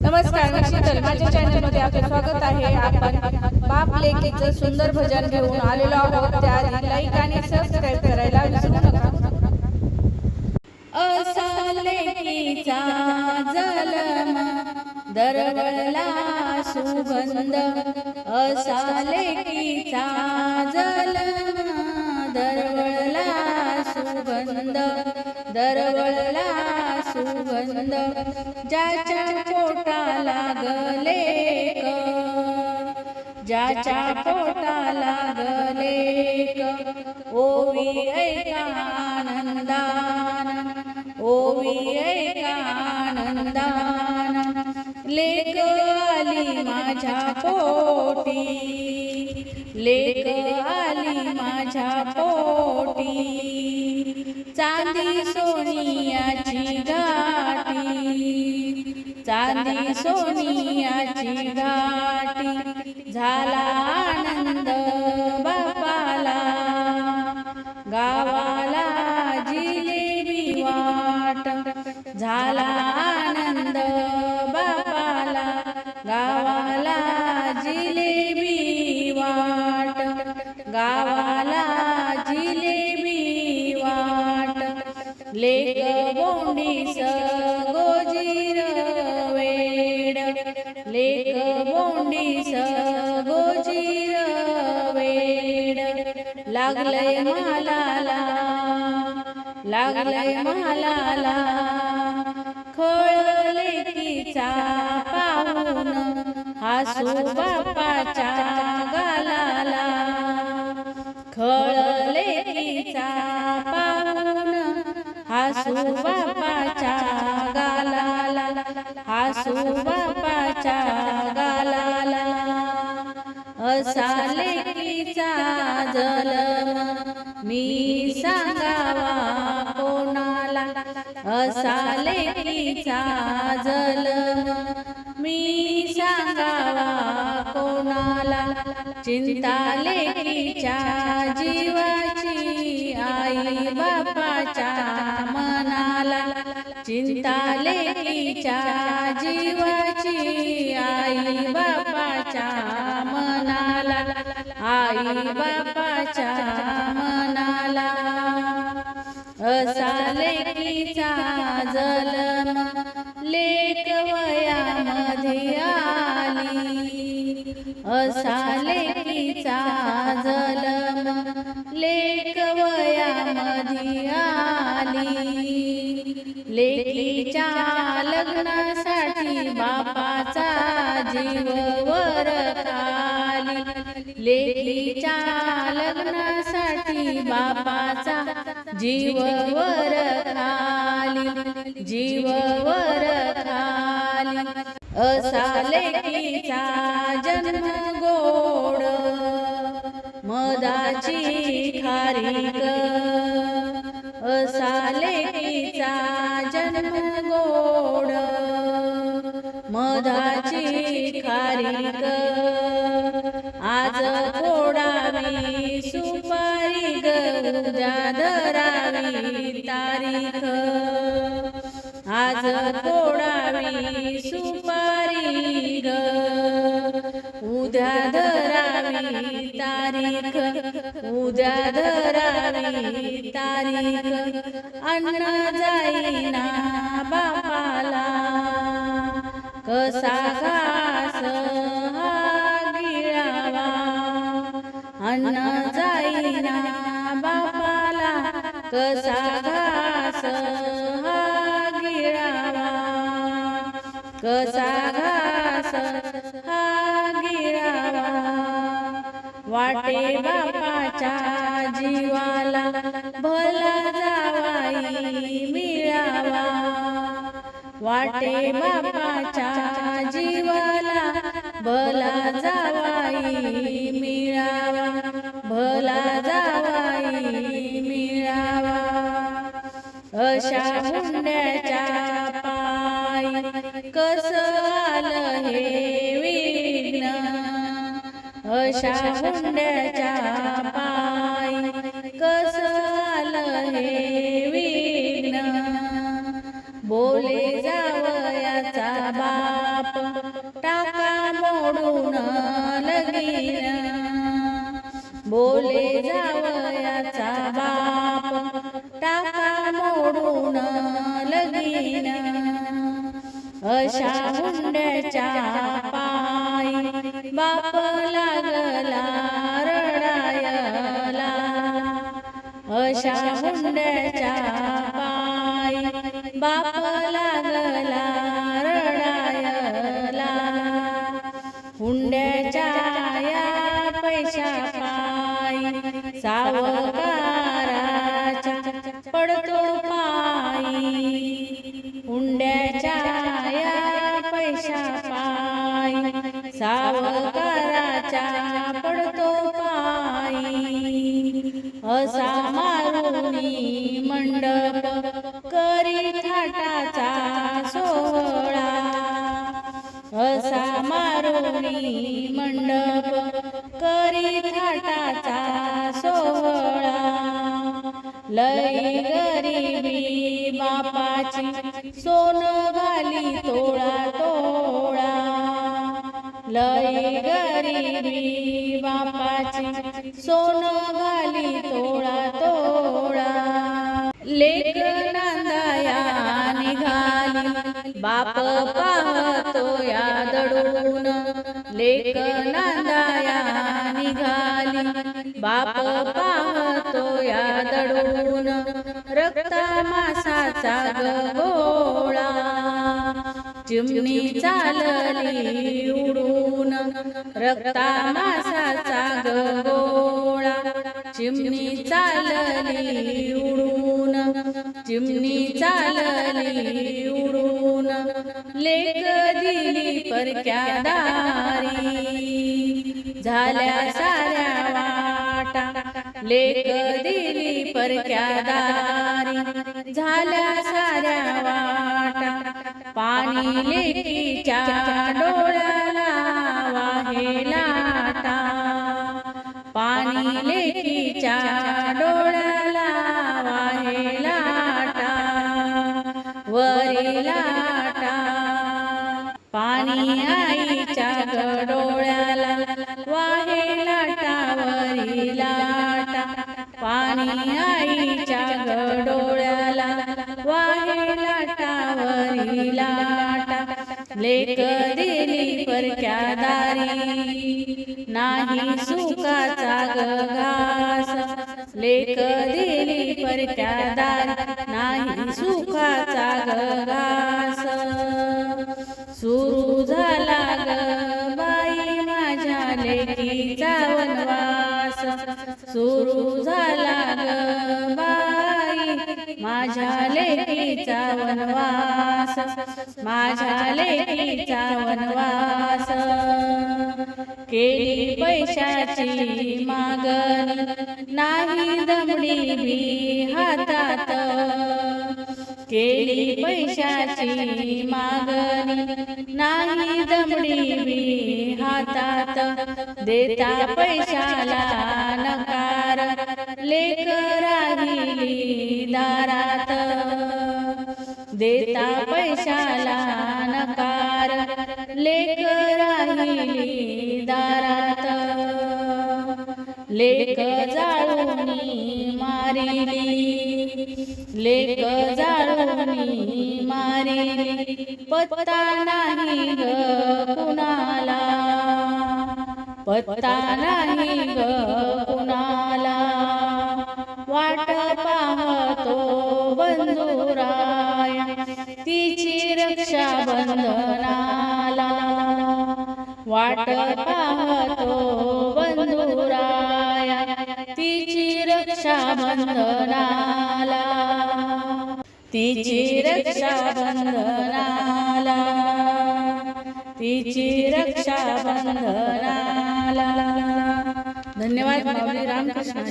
नमस्कार मी शीतल. माझ्या चॅनलमध्ये आपले स्वागत आहे. आपण बाप लेकीचं सुंदर भजन घेऊन आलेलो आहोत. त्याआधी लाईक आणि सबस्क्राईब करायला विसरू नका. असा लेकीचा जलमा दरवळला सुगंध. असा लेकीचा जलमा दरवळला सुगंध. दरवळला सुगंध ज्याच्या पोटा लागले ज्याच्या पोटा लागले ओवी ऐका आनंदान ओवी ऐका आनंदान लेक आली माझ्या पोटी लेक आली माझ्या पोटी. चांदी सोनियाची गाठी चांदी सोनियाची गाठी झाला आनंद बापाला. गावाला जिलेबी वाट झाला लागलंय महालाला लागलंय महालाला खळले तिचा पाहून हासू बापाच्या गालाला. खळले तिचा पाहून हासू बापाच्या गालाला. हासू जलम मी सांगावा कोणाला? असा लेकीचा जलम. मी सांगावा कोणाला? चिंता लेकीच्या जीवाची आई बापाच्या मनाला. चिंता लेकीच्या जीवाची आई बापा आई बापाच्या मनाला. असाले लेकीचा जलम लेक वयामध्ये आली. असा लेकीचा जलम लेक वयामध्ये आली. लेकीच्या लग्नासाठी बापाचा जीव वर खाली लेकीच्या लग्नासाठी बापाचा जीव वर खाली जीव वर खाली असा लेकीचा जन्म गोड मदाची खारीक. असा लेकीचा जन्म गोड मदाची खारीक. फोडावी सुपारी ग उद्या धरावी तारीख आज फोडावी सुपारी ग उद्या धरावी तारीख उद्या धरावी तारीख अन्न जाईना बापाला कसा कसा घास हा गिळावा कसा घास हा गिळावा वाटे बापाच्या जीवाला भला जावाई मिळावा. वाटे बापाच्या जीवाला भला जा अशा हुंड्याच्या पाय कस आलं हे विघ्न? बोले जावयाचा बाप टाका मोडून लगीन. बोले जावयाचा बाप टाका मोडून लगीन. अशा हुंड्याच्या बाप लागला रडायला. अशा हुंड्याच्या पायी बाप लागला रडायला. हुंड्याच्या या पैशा पायी सावकाराच्या पडतो पायी. हुंड्याच्या असा मंडप करी थाटाचा सोहळा. लई गरीबी बापाची सोन घाली तोळा तोळा लई गरीबी बापाची सोन घाली तोळा तोळा लेखना बाप पाहतो या दडून लेख नांदाया निघाली बाप पाहतो या दडून रक्त मासाचा गोळा. चिमणी चालली उडून. रक्ता मासाचा गोळा. चिमणी चालली उडून. चिमणी चालली उडून लेक दिली परक्या दारी? झाल्या साऱ्या वाटा लेक दिली परक्या दारी? झाल्या साऱ्या वाटा पाणी लेकीच्या डोळ्याला वाहे लाटा. पाणी लेकीच्या डोळ्याला वाहे लाटावरी लाटा पाणी आईच्या डोळ्याला वाहे लाटावरी लाटा लेक दिली परक्या दारी नाही सुखाचा घास लेक दिली परक्या दारी नाही सुखाचा घास सुरू झाला ग लेकीचा वनवास सुरू झाला ग बाई. माझ्या लेकीचा वनवास माझ्या लेकीचा वनवास. केली पैशाची मागणी नाही दमडी बी हातात. केली पैशाची मागणी. नाही दमडी हातात देता पैशाला नकार. लेख राहिली दारात. देता पैशाला नकार. लेख राहिली दारात. लेक जाळून मारिली. लेक पत्ता नाही ग कुणाला. पत्ता नाही ग कुणाला. वाट पाहतो बंधुराया तिची रक्षा बंधनाला वाट पाहतो बंधुराया तिची रक्षा बंधनाला तिची रक्षा बंधनाला तिची रक्षा बंधनाला धन्यवाद माऊली रामकृष्ण